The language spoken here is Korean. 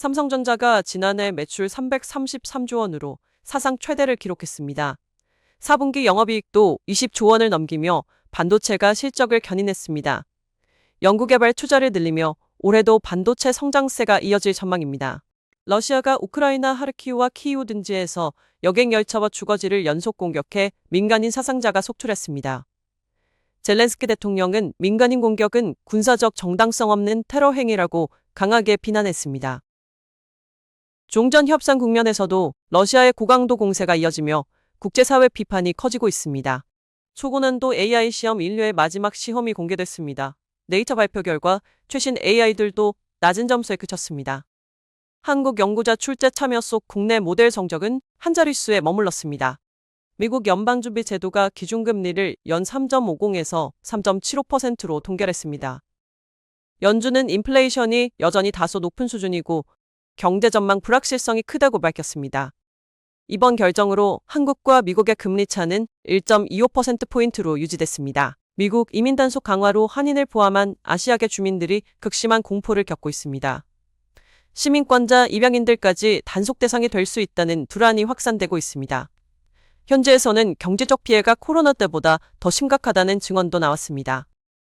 삼성전자가 지난해 매출 333조 원으로 사상 최대를 기록했습니다. 4분기 영업이익도 20조 원을 넘기며 반도체가 실적을 견인했습니다. 연구개발 투자를 늘리며 올해도 반도체 성장세가 이어질 전망입니다. 러시아가 우크라이나 하르키우와 키이우 등지에서 여객 열차와 주거지를 연속 공격해 민간인 사상자가 속출했습니다. 젤렌스키 대통령은 민간인 공격은 군사적 정당성 없는 테러 행위라고 강하게 비난했습니다. 종전 협상 국면에서도 러시아의 고강도 공세가 이어지며 국제사회 비판이 커지고 있습니다. 초고난도 AI 시험 인류의 마지막 시험이 공개됐습니다. 네이처 발표 결과 최신 AI들도 낮은 점수에 그쳤습니다. 한국 연구자 출제 참여 속 국내 모델 성적은 한 자릿수에 머물렀습니다. 미국 연방준비 제도가 기준금리를 연 3.50에서 3.75%로 동결했습니다. 연준은 인플레이션이 여전히 다소 높은 수준이고 경제 전망 불확실성이 크다고 밝혔습니다. 이번 결정으로 한국과 미국의 금리 차는 1.25%포인트로 유지됐습니다. 미국 이민 단속 강화로 한인을 포함한 아시아계 주민들이 극심한 공포를 겪고 있습니다. 시민권자 입양인들까지 단속 대상이 될 수 있다는 불안이 확산되고 있습니다. 현지에서는 경제적 피해가 코로나 때보다 더 심각하다는 증언도 나왔습니다.